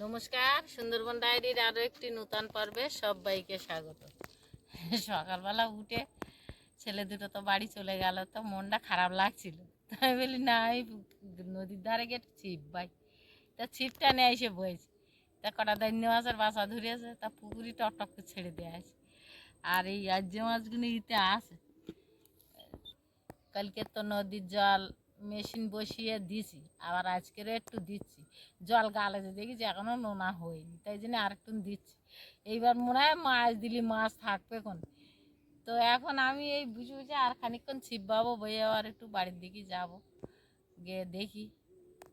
নমস্কার, সুন্দরবন ডায়েরির আরও একটি নূতন পর্বে সবাইকে স্বাগত। সকালবেলা উঠে ছেলে দুটো তো বাড়ি চলে গেল, তো মনটা খারাপ লাগছিল। তাই বলি, না আমি নদীর ধারে গিয়ে ছিপ বাই। তা ছিপটা নিয়ে এসে বইছি। তা কটা দৈন্য মাছের বাসা ধরিয়েছে, তা পুকুরি টক করে ছেড়ে দেওয়া আছে আর এই আজ্য মাছগুলো ইতে আছে কালকে তো নদীর জল মেশিন বসিয়ে দিছি, আবার আজকের একটু দিচ্ছি। জল গালে যে দেখেছি এখনও নোনা হয়নি, তাই জন্য আরেকটু দিচ্ছি। এইবার মনে হয় মাছ দিলি, মাছ থাকবে কোন তো এখন আমি এই বুঝে বুঝে আর খানিকক্ষণ ছিপবাবো বই আবার একটু বাড়ির দিকে যাব। গিয়ে দেখি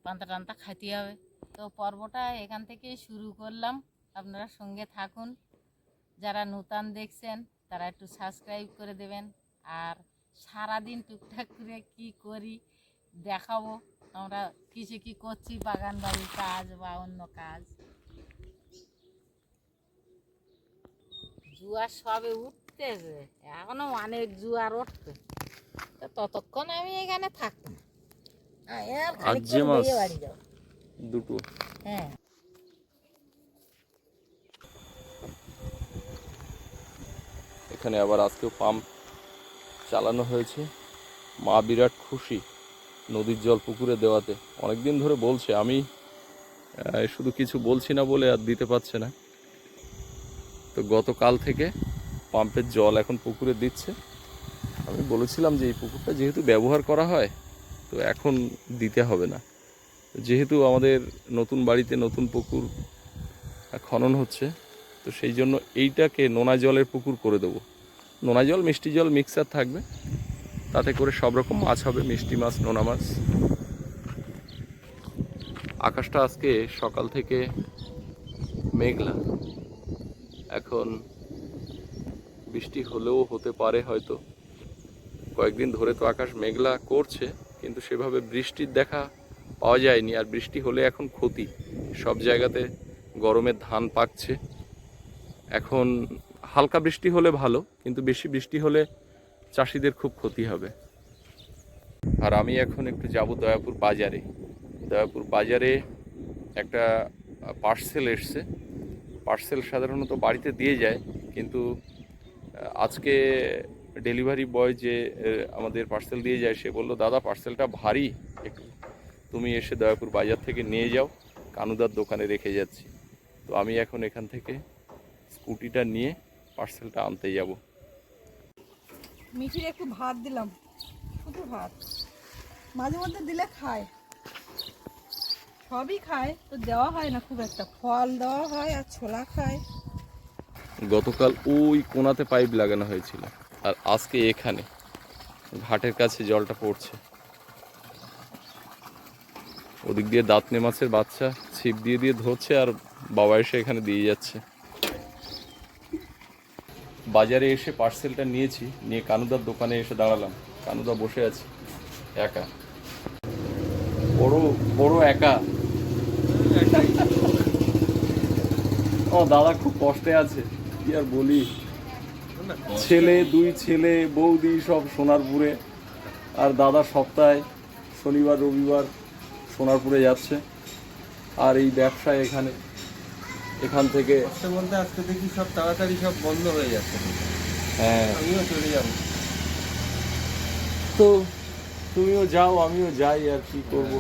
পান্তা টান্তা খাইতে হবে। তো পর্বটা এখান থেকেই শুরু করলাম। আপনারা সঙ্গে থাকুন। যারা নূতন দেখছেন, তারা একটু সাবস্ক্রাইব করে দেবেন। আর সারাদিন টুকটাক করে কি করি দেখাবো আমরা কিসে কি করছি বাগান বাড়ির কাজ বা অন্য কাজ। জুয়ার সবে উঠতেছে এখনও অনেক জুয়ার উঠবে। ততক্ষণ আমি এখানে যাব। দুটো। হ্যাঁ। এখানে আবার আজকেও পাম্প চালানো হয়েছে। মা বিরাট খুশি। নদীর জল পুকুরে দেওয়াতে। অনেকদিন ধরে বলছে, আমি শুধু কিছু বলছি না বলে আর দিতে পারছে না। তো গতকাল থেকে পাম্পের জল এখন পুকুরে দিচ্ছে। আমি বলেছিলাম যে, এই পুকুরটা যেহেতু ব্যবহার করা হয়, তো এখন দিতে হবে না। যেহেতু আমাদের নতুন বাড়িতে নতুন পুকুর খনন হচ্ছে, তো সেই জন্য এইটাকে নোনা জলের পুকুর করে দেবো। নোনা জল, মিষ্টি জল, মিক্সার থাকবে। তাতে করে সব রকম মাছ হবে, মিষ্টি মাছ, নোনা মাছ। আকাশটা আজকে সকাল থেকে মেঘলা। এখন বৃষ্টি হলেও হতে পারে হয়তো। কয়েকদিন ধরে তো আকাশ মেঘলা করছে, কিন্তু সেভাবে বৃষ্টির দেখা পাওয়া যায়নি। আর বৃষ্টি হলে এখন ক্ষতি। সব জায়গাতে গরমের ধান পাকছে। এখন হালকা বৃষ্টি হলে ভালো, কিন্তু বেশি বৃষ্টি হলে চাষিদের খুব ক্ষতি হবে। আর আমি এখন একটু যাব দয়াপুর বাজারে। দয়াপুর বাজারে একটা পার্সেল এসছে। পার্সেল সাধারণত বাড়িতে দিয়ে যায়, কিন্তু আজকে ডেলিভারি বয় যে আমাদের পার্সেল দিয়ে যায়, সে বলল, দাদা, পার্সেলটা ভারী। একটু তুমি এসে দয়াপুর বাজার থেকে নিয়ে যাও। কানুদার দোকানে রেখে যাচ্ছি। তো আমি এখন এখান থেকে স্কুটিটা নিয়ে পার্সেলটা আনতে যাব। মিঠির একটু ভাত দিলাম। শুধু ভাত। মাঝে মধ্যে দিলে খায়। সবই খায়, তো দেওয়া হয় না খুব একটা। ফল দেওয়া হয় আর ছোলা খায়। গতকাল ওই কোনাতে পাইপ লাগানো হয়েছিল, আর আজকে এখানে। ঘাটের কাছে জলটা পড়ছে। ওদিক দিয়ে দাঁতনে মাছের বাচ্চা ছিপ দিয়ে দিয়ে ধরছে, আর বাবা এসে এখানে দিয়ে যাচ্ছে। বাজারে এসে পার্সেলটা নিয়েছি, নিয়ে কানুদার দোকানে এসে দাঁড়ালাম। কানুদা বসে আছে, একা। বড় বড় একা। ও, দাদা খুব কষ্টে আছে, কি আর বলি? ছেলে, দুই ছেলে, বৌদি সব সোনারপুরে। আর দাদা সপ্তাহে, শনিবার, রবিবার সোনারপুরে যাচ্ছে। আর এই ব্যবসায় এখানে এখান থেকে। কষ্ট বলতে আজকে দেখি সব তাড়াতাড়ি সব বন্ধ হয়ে যাচ্ছে। হ্যাঁ। আমিও চলে যাব। তো তুমিও যাও আমিও যাই আর কি করব।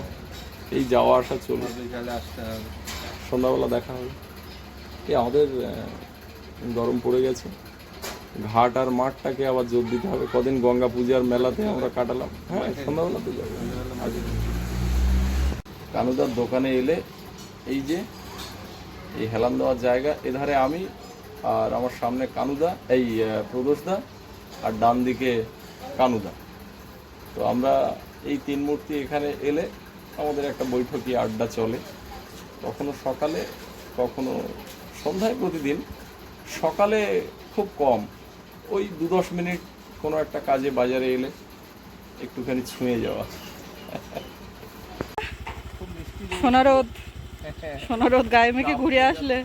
এই যাওয়া আসা চলবে বিকালে আসতে হবে। সন্ধ্যাবেলা দেখা হবে। এই আমাদের গরম পড়ে গেছে। ঘাট আর মাঠটাকে আবার জোর দিতে হবে। কদিন গঙ্গা পূজার মেলাতে আমরা কাটালাম। হ্যাঁ সন্ধ্যাবেলা তো যাব। আগে। কানুদার দোকানে এলে এই যে এই হেলান দেওয়ার জায়গা, এধারে আমি আর আমার সামনে কানুদা, এই প্রদোষদা আর ডান দিকে কানুদা। তো আমরা এই তিন মূর্তি এখানে এলে আমাদের একটা বৈঠকি আড্ডা চলে। কখনো সকালে, কখনো সন্ধ্যায় প্রতিদিন। সকালে খুব কম, ওই দু দশ মিনিট কোনো একটা কাজে বাজারে এলে একটুখানি ছুঁয়ে যাওয়া। সোনারোদ সোনারোদ গায়ে মেখে ঘুরে আসলে।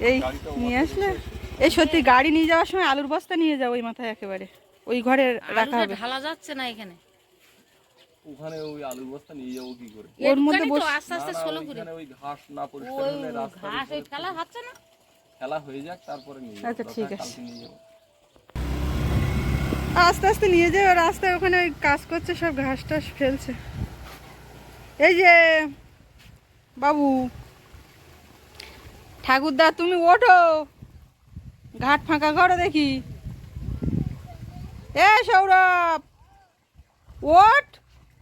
এই নিয়ে আসলে? এই সত্যি গাড়ি নিয়ে যাওয়ার সময় আলুর বস্তা নিয়ে যাও ওই মাথায় একেবারে। ওই ঘরে রাখা হবে। ঢালা যাচ্ছে না এখানে। ওখানে ওই আলুর বস্তা নিয়ে যাব কি করে? ওর মধ্যে বস- আস্তে আস্তে করে ওই ঘাস না পরিষ্কার হলে রাস্তার ঘাস ওই খেলা হচ্ছে না। খেলা হয়ে যাক তারপরে নিয়ে যাব। আচ্ছা, ঠিক আছে। নিয়ে যাব। আস্তে আস্তে নিয়ে যাবে রাস্তায় ওখানে ওই কাজ করছে সব ঘাস টাস ফেলছে। এই যে বাবু। ঠাকুরদা, তুমি ওঠো। ঘাট ফাঁকা করো দেখি। এ সৌরভ, ওঠ।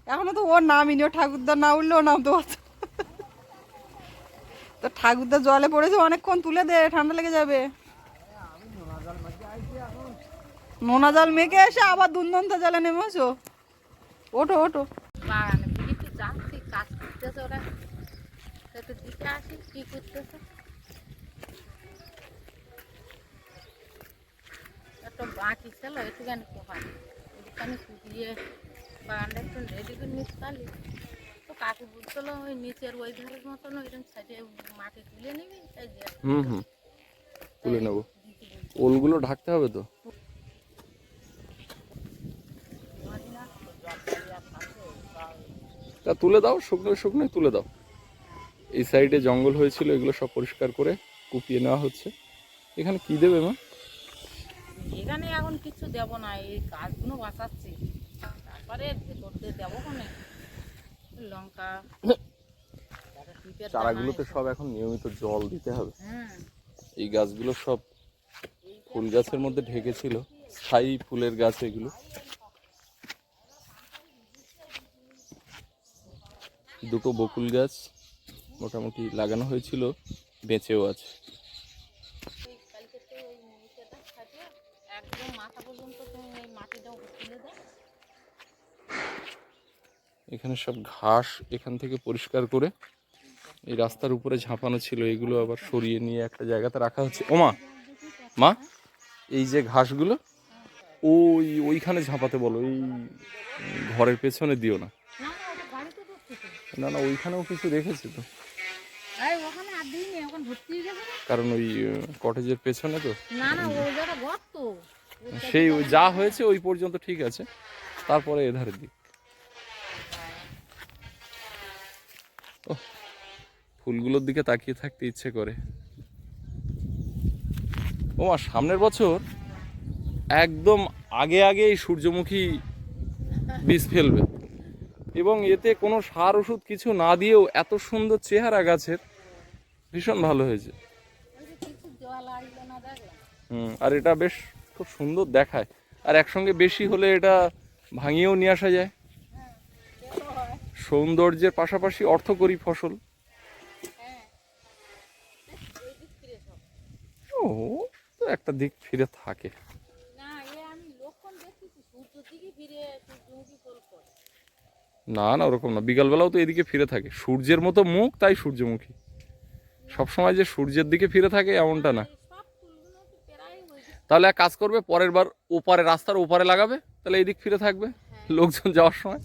এখনও তো ওর নামিনি, ও ঠাকুরদা না উঠলে ও নামতে পারতো না। তো। ঠাকুরদা জলে পড়েছে, অনেকক্ষণ তুলে দে, ঠান্ডা লেগে যাবে। নোনা জল মেখে এসে আবার দুর্দান্ত জলে নেমেছো। ওঠো ওঠো। কাজ করতেছে ওরা। কি করতেছে। একটু বাকি ছিল একটুখানি কোপানি একটুখানি কুপিয়ে বাগানটা একটু রেডি করে নিতে পারলি তো কাকু বলছিল ওই নিচের ওই ধারের মতন ওইরকম সাইডে মাটি তুলে নিবি তাই যে হুম হুম। তুলে নেব। ওলগুলো ঢাকতে হবে তো? তা তুলে দাও শুকনো শুকনো তুলে দাও। এই সাইডে জঙ্গল হয়েছিল এগুলো সব পরিষ্কার করে কুপিয়ে নেওয়া হচ্ছে। এখানে কি দেবে মা? এখানে এখন কিছু দেব না এই গাছগুলো বাঁচাচ্ছি। তারপরে ভেতর দিয়ে দেবো কোনে? লঙ্কা চারাগুলোতে সব এখন নিয়মিত জল দিতে হবে। এই গাছগুলো সব ফুল গাছের মধ্যে ঢেকেছিল স্থায়ী ফুলের গাছ এগুলো। দুটো বকুল গাছ মোটামুটি লাগানো হয়েছিল, বেঁচেও আছে। এখানে সব ঘাস এখান থেকে পরিষ্কার করে, এই রাস্তার উপরে ঝাঁপানো ছিল, এগুলো আবার সরিয়ে নিয়ে একটা জায়গাতে রাখা হচ্ছে। ওমা, মা, এই যে ঘাসগুলো, ওই ওইখানে ঝাঁপাতে বলো, এই ঘরের পেছনে দিও না। না না, ওইখানেও কিছু রেখেছে তো। কারণ ওই কটেজের পেছনে তো। সেই ওই যা হয়েছে ওই পর্যন্ত ঠিক আছে। তারপরে এধারের দিক। ফুলগুলোর দিকে তাকিয়ে থাকতে ইচ্ছে করে। ও মা সামনের বছর একদম আগে আগে এই সূর্যমুখী বীজ ফেলবে। এবং এতে কোনো সার ওষুধ কিছু না দিয়েও এত সুন্দর চেহারা গাছের। ভীষণ ভালো হয়েছে। হুম আর এটা বেশ খুব সুন্দর দেখায়। আর একসঙ্গে বেশি হলে এটা ভাঙিয়েও নিয়ে আসা যায়। সৌন্দর্যের পাশাপাশি অর্থকরী ফসল। ও তো একটা দিক ফিরে থাকে। না না ওরকম না। বিকালবেলাও তো এদিকে ফিরে থাকে। সূর্যের মতো মুখ তাই সূর্যমুখী। সবসময় যে সূর্যের দিকে ফিরে থাকে এমনটা না। তাহলে এক কাজ করবে, পরের বার ওপারে, রাস্তার ওপারে লাগাবে, তাহলে এদিক ফিরে থাকবে লোকজন যাওয়ার সময়।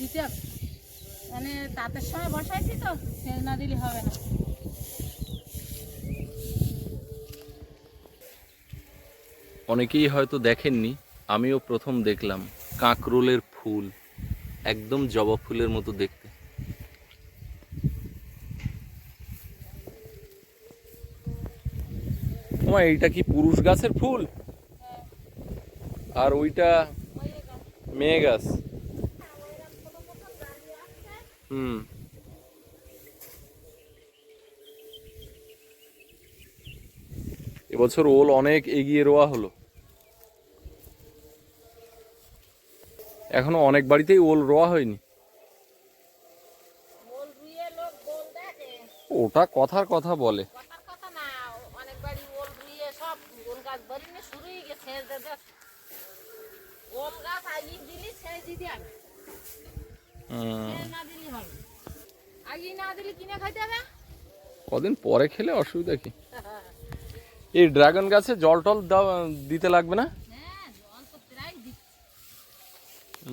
দিতে মানে তাঁতের সময় বসাইছি তো সেচ না দিলে হবে না। অনেকেই হয়তো দেখেননি, আমিও প্রথম দেখলাম কাঁকরোলের ফুল, একদম জবা ফুলের মতো দেখতে। এইটা কি পুরুষ গাছের ফুল? আর ওইটা মেয়ে গাছ। হুম। এবছর ওল অনেক এগিয়ে রোয়া হলো। এখনও অনেক বাড়িতেই ওল রোয়া হয়নি। ওটা কথার কথা বলে। কদিন পরে খেলে অসুবিধা কি? এই ড্রাগন গাছে জল টল দিতে লাগবে না? হ্যাঁ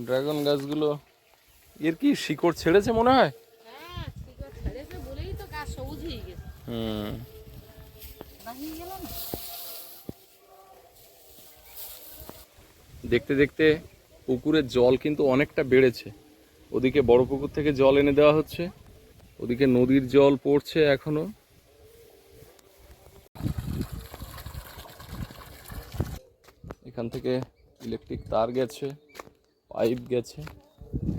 ড্রাগন গাছগুলো এর কি শিকড় ছেড়েছে মনে হয়? হ্যাঁ হুম। দেখতে দেখতে পুকুরের জল কিন্তু অনেকটা বেড়েছে। ওদিকে বড় পুকুর থেকে জল এনে দেওয়া হচ্ছে। ওদিকে নদীর জল পড়ছে এখনও। এখান থেকে ইলেকট্রিক তার গেছে পাইপ গেছে,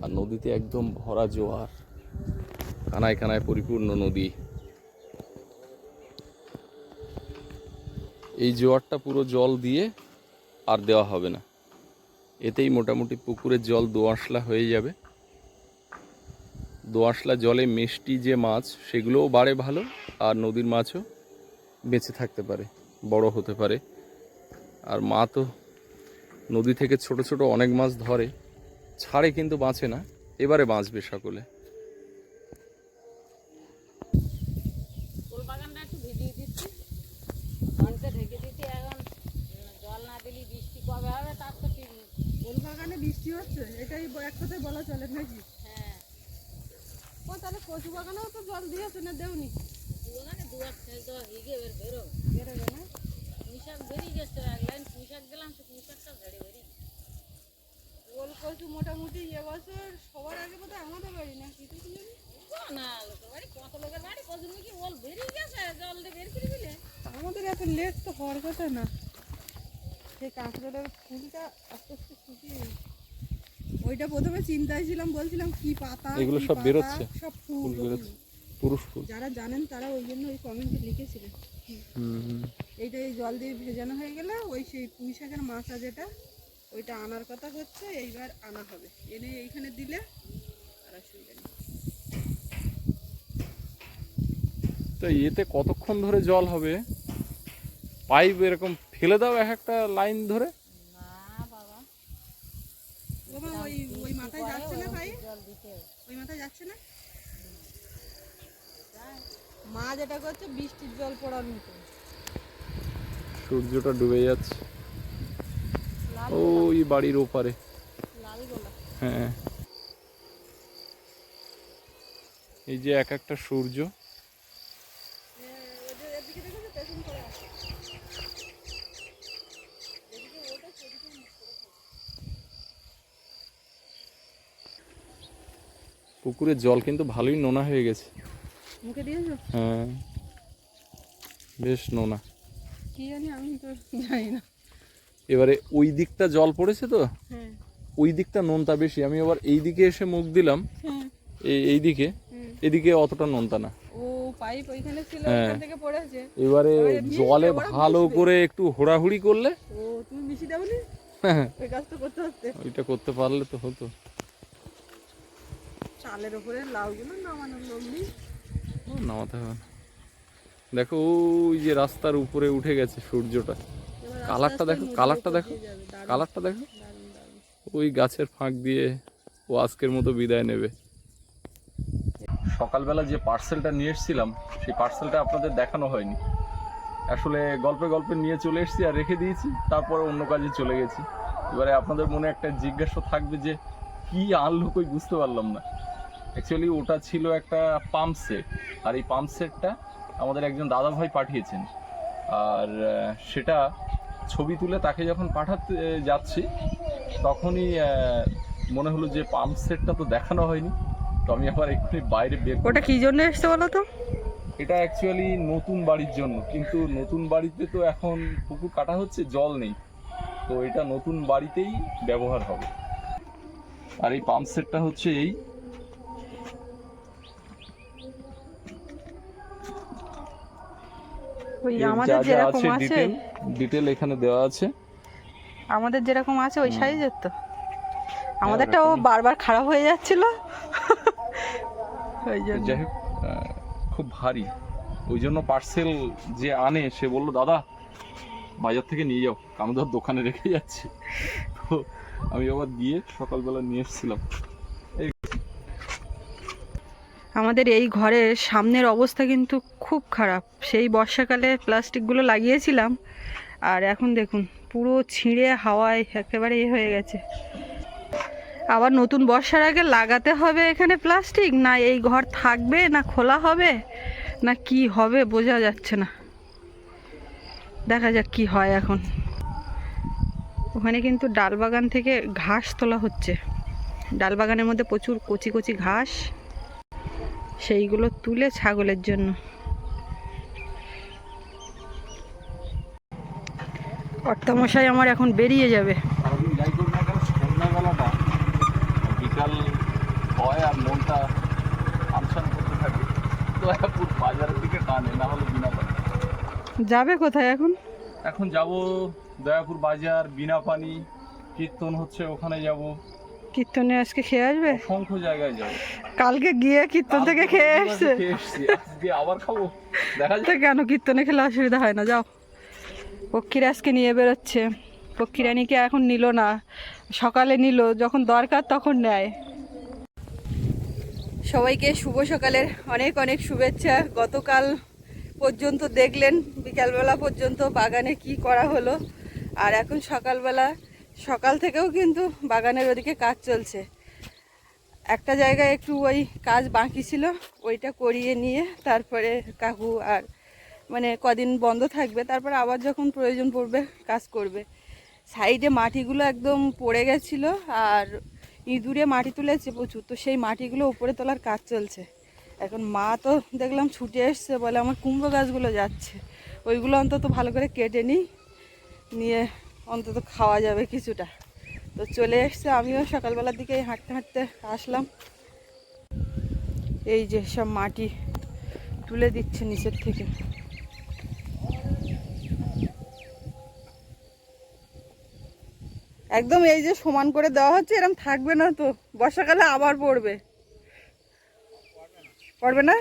আর নদীতে একদম ভরা জোয়ার। কানায় কানায় পরিপূর্ণ নদী। এই জোয়ারটা পুরো জল দিয়ে আর দেওয়া হবে না। এতেই মোটামুটি পুকুরের জল দোআঁশলা হয়ে যাবে। দোআঁশলা জলে মিষ্টি যে মাছ, সেগুলোও বাড়ে ভালো, আর নদীর মাছও বেঁচে থাকতে পারে, বড় হতে পারে। আর মা তো নদী থেকে ছোট ছোট অনেক মাছ ধরে। ছাড়ে কিন্তু বাঁচে না এবারে বাঁচবে সকলে। ফুল বাগানটা একটু ভিজিয়ে দিচ্ছি। ঘণ্টা ঢেকে দিচ্ছি এখন। উম, জল না দিলে বৃষ্টি বাগানে হচ্ছে এটাই এক কথায় বলা চলে নাকি? হ্যাঁ। ও তাহলে কচু বাগানেও তো জল দিয়েছে না দেওনি? ওখানে দু এক খেল তো হিগে বের বেরো বেরোবে না? পুঁইশাক বেরিয়ে গেছে এক লাইন পুঁইশাক দিলাম সে পুঁইশাকটা ঝেড়ে বেরিয়ে ওল কচু মোটামুটি এবছর সবার আগে বোধ আমাদের বাড়ি না কি না লোকের বাড়ি কত লোকের বাড়ি কত কি ওল বেরিয়ে গেছে জল দিয়ে বের করে দিলে। আমাদের এত লেট তো হওয়ার কথা না। সেই কাঁকড়াটার ফুলটা আস্তে আস্তে শুকিয়ে। ওইটা প্রথমে চিন্তায় ছিলাম বলছিলাম কি পাতা এগুলো কি সব পাতা, বেরোচ্ছে? সব ফুল ফুল বেরোচ্ছে পুরুষ ফুল। যারা জানেন তারা ওই জন্য ওই কমেন্টে লিখেছিলেন। হুম। এইটা এই জল দিয়ে ভেজানো হয়ে গেলে ওই সেই পুঁই শাকের মাছা যেটা ওইটা আনার কথা হচ্ছে এইবার আনা হবে। এনে এইখানে দিলে আর অসুবিধা নেই। তো এতে কতক্ষণ ধরে জল হবে? পাইপ এরকম ফেলে দাও এক একটা লাইন ধরে না বাবা ও মা ওই ওই মাথায় যাচ্ছে না ভাই জল দিতে হবে। ওই মাথায় যাচ্ছে না মা যেটা করছে বৃষ্টির জল পড়ার মতো। সূর্যটা ডুবে যাচ্ছে। ওই বাড়ির ওপারে। হ্যাঁ। এই যে এক একটা সূর্য। আসে পুকুরের জল কিন্তু ভালোই নোনা হয়ে গেছে। মুখে দিয়েছ? হ্যাঁ। বেশ নোনা। কি জানি আমি তো জানি না। এবারে ওই দিকটা জল পড়েছে তো? হ্যাঁ। ওই দিকটা নোনতা বেশি। আমি আবার এই দিকে এসে মুখ দিলাম। হ্যাঁ। এই দিকে। এদিকে অতটা নোনতা না। ও পাইপ ওইখানে ছিল হ্যাঁ। ওখান থেকে পড়েছে। এবারে জলে ভালো করে একটু হোড়াহুড়ি করলে? ও তুমি মিশি দাওনি? ওই কাজটা করতে হচ্ছে ওইটা করতে পারলে তো হতো। চালের উপরে লাউগুলো নামানোর লোক নামাতে হবে না। দেখো ওই যে রাস্তার উপরে উঠে গেছে সূর্যটা। কালারটা দেখো কালারটা দেখো কালারটা দেখো। ওই গাছের ফাঁক দিয়ে ও আজকের মতো বিদায় নেবে। সকালবেলা যে পার্সেলটা নিয়ে এসেছিলাম সেই পার্সেলটা আপনাদের দেখানো হয়নি। আসলে গল্পে গল্পে নিয়ে চলে এসেছি আর রেখে দিয়েছি তারপরে অন্য কাজে চলে গেছি। এবারে আপনাদের মনে একটা জিজ্ঞাসা থাকবে যে কি আনলো কই বুঝতে পারলাম না। অ্যাকচুয়ালি ওটা ছিল একটা পাম্প সেট আর এই পাম্প সেটটা আমাদের একজন দাদা ভাই পাঠিয়েছেন। আর সেটা ছবি তুলে তাকে যখন পাঠাতে যাচ্ছি তখনই মনে হলো যে পাম্প সেটটা তো দেখানো হয়নি। তো আমি আবার এক্ষুনি বাইরে বের ওটা কি জন্য এসছে বলো তো? এটা অ্যাকচুয়ালি নতুন বাড়ির জন্য। কিন্তু নতুন বাড়িতে তো এখন পুকুর কাটা হচ্ছে জল নেই। তো এটা নতুন বাড়িতেই ব্যবহার হবে। আর এই পাম্প সেটটা হচ্ছে এই ওই আমাদের যেরকম আছে ডিটেল এখানে দেওয়া আছে। আমাদের যেরকম আছে ওই সাইজের তো। হ্যাঁ, আমাদেরটা ও বারবার খারাপ হয়ে যাচ্ছিল। ওই জন্য। যাই খুব ভারী। ওই জন্য পার্সেল যে আনে সে বলল দাদা বাজার থেকে নিয়ে যাও। আমি ধর দোকানে রেখে যাচ্ছি। তো আমি আবার দিয়ে সকালবেলা নিয়ে এসেছিলাম। আমাদের এই ঘরের সামনের অবস্থা কিন্তু খুব খারাপ। সেই বর্ষাকালে প্লাস্টিকগুলো লাগিয়েছিলাম, আর এখন দেখুন, পুরো ছিঁড়ে হাওয়ায় একেবারে এ হয়ে গেছে। আবার নতুন বর্ষার আগে লাগাতে হবে এখানে প্লাস্টিক? না এই ঘর থাকবে, না খোলা হবে, না কি হবে বোঝা যাচ্ছে না। দেখা যাক কি হয় এখন। ওখানে কিন্তু ডাল বাগান থেকে ঘাস তোলা হচ্ছে। ডাল বাগানের মধ্যে প্রচুর কচি কচি ঘাস। সেইগুলো তুলে ছাগলের জন্য। কর্তামশাই আমার এখন বেরিয়ে যাবে। বিকাল হয় আর মনটা করতে থাকে। দয়াপুর বাজারের দিকে টানে না হলে বিনা পানি। যাবে কোথায় এখন? এখন যাব দয়াপুর বাজার বিনা পানি কীর্তন হচ্ছে ওখানে যাব। কীর্তনে আজকে খেয়ে আসবে? অসংখ্য জায়গায় যাব। কালকে গিয়ে কীর্তন থেকে খেয়ে এসছে। আবার খাব। দেখা যাক। কেন কীর্তনে খেলে অসুবিধা হয় না? যাও। পক্ষীরা আজকে নিয়ে বেরোচ্ছে। পক্ষীরানীকে এখন নিল না। সকালে নিল। যখন দরকার তখন নেয়। সবাইকে শুভ সকালের অনেক অনেক শুভেচ্ছা। গতকাল পর্যন্ত দেখলেন বিকালবেলা পর্যন্ত বাগানে কি করা হলো। আর এখন সকালবেলা সকাল থেকেও কিন্তু বাগানের ওদিকে কাজ চলছে। একটা জায়গায় একটু ওই কাজ বাকি ছিল, ওইটা করিয়ে নিয়ে তারপরে কাকু আর মানে কদিন বন্ধ থাকবে, তারপরে আবার যখন প্রয়োজন পড়বে কাজ করবে। সাইডে মাটিগুলো একদম পড়ে গেছিল আর ইঁদুরে মাটি তুলেছে প্রচুর, তো সেই মাটিগুলো উপরে তোলার কাজ চলছে। এখন মা তো দেখলাম ছুটে এসছে বলে আমার কুমড়ো গাছগুলো যাচ্ছে, ওইগুলো অন্তত ভালো করে কেটে নিই, নিয়ে অন্তত খাওয়া যাবে কিছুটা। তো চলে এসছে, আমিও সকালবেলার দিকে হাঁটতে হাঁটতে আসলাম। এই যে সব মাটি তুলে দিচ্ছে নিচের থেকে। একদম এই যে সমান করে দেওয়া হচ্ছে এরকম থাকবে না তো। বর্ষাকালে আবার পড়বে। পড়বে না?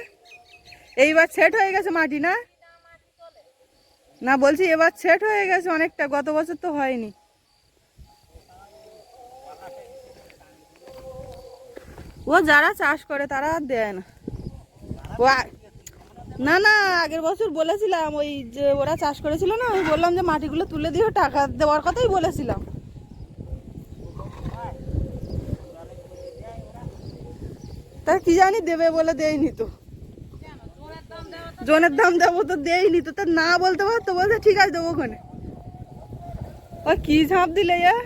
এইবার সেট হয়ে গেছে মাটি, না? না, বলছি এবার সেট হয়ে গেছে অনেকটা, গত বছর তো হয়নি। ও যারা চাষ করে তারা আর দেয় না। ও না না, আগের বছর বলেছিলাম, ওই যে ওরা চাষ করেছিল না, আমি বললাম যে মাটিগুলো তুলে দিও, টাকা দেওয়ার কথাই বলেছিলাম। তা কি জানি দেবে বলে দেয়নি তো। জনের দাম দেবো তো দেয়নি তো তা না বলতে পারতো বলতে ঠিক আছে দেবো ওখানে। ও কি ঝাঁপ দিলে ইয়া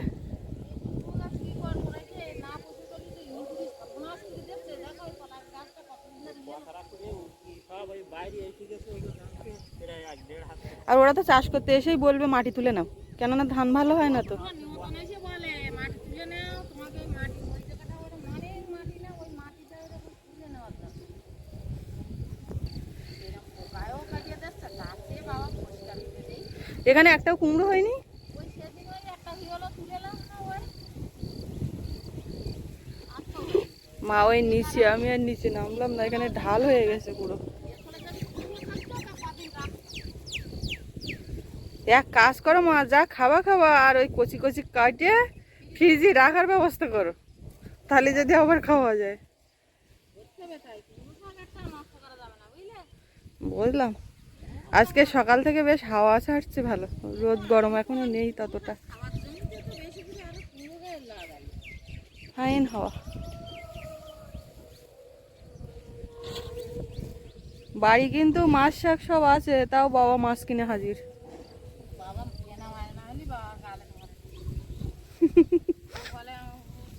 আর ওরা তো চাষ করতে এসেই বলবে, মাটি তুলে নাও। কেননা ধান ভালো হয় না তো। এখানে একটাও কুমড়ো হয়নি? মা ওই নিচে আমি আর নিচে নামলাম না এখানে ঢাল হয়ে গেছে পুরো। এক কাজ করো মা যা খাবা খাবা আর ওই কচি কচি কাটে ফ্রিজে রাখার ব্যবস্থা করো। তাহলে যদি আবার খাওয়া যায়। বুঝলাম। আজকে সকাল থেকে বেশ হাওয়া ছাড়ছে ভালো। রোদ গরম এখনও নেই ততটা। ফাইন হাওয়া। বাড়ি কিন্তু মাছ শাক সব আছে, তাও বাবা মাছ কিনে হাজির বাবা কেনা মায় না হলি বাবা গালে মারে বলে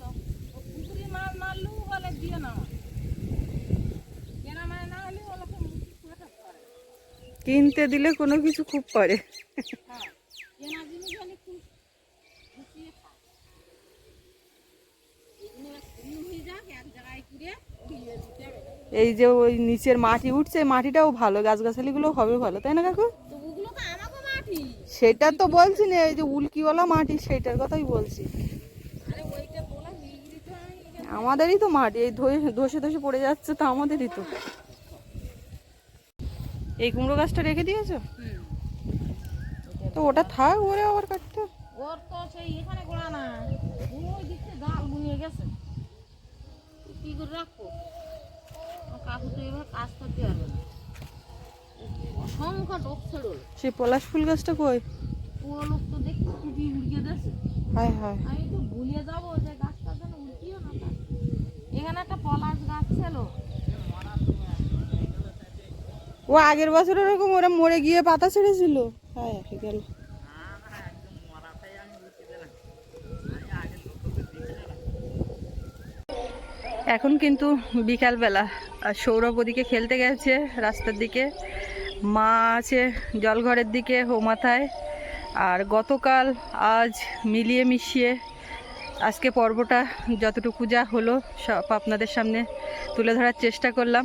তো পুকুরি মাছ মারলু বলে দিয়ে না কেনা মায় না হলি বলে তো মুখে করে কিনতে দিলে কোনো কিছু খুব পারে। এই যে ওই নিচের মাটি উঠছে, মাটিটাও ভালো গাছগাছালিগুলো হবে ভালো, তাই না কাকু? সেটা তো বলছি না, এই যে উল্কিওয়ালা মাটি, সেটার কথাই বলছি। আমাদেরই তো মাটি, এই ধসে ধসে পড়ে যাচ্ছে তো আমাদেরই তো। এই কুমড়ো গাছটা রেখে দিয়েছ? তো ওটা থাক ওরে আবার কাটতে। ওর তো সেই এখানে গোড়া না। ওই দিকতে গাল বুনিয়ে গেছে। কি করে রাখব? কাকু তো এবার কাজ করতে পারবে না। অসংখ্য সেই পলাশ ফুল গাছটা কই? তো দেখি উড়িয়ে দিয়েছে। হায় হায়। আমি ভুলিয়ে যাব যে গাছটা যেন উল্টিও না এখানে একটা পলাশ গাছ ছিল। ও আগের বছর ওরকম ওরা মরে গিয়ে পাতা ছেড়েছিল? গেল এখন কিন্তু বিকালবেলা সৌরভ ওদিকে খেলতে গেছে রাস্তার দিকে। মা আছে জলঘরের দিকে ও মাথায় আর গতকাল আজ মিলিয়ে মিশিয়ে আজকে পর্বটা যতটুকু যা হলো, সব আপনাদের সামনে তুলে ধরার চেষ্টা করলাম।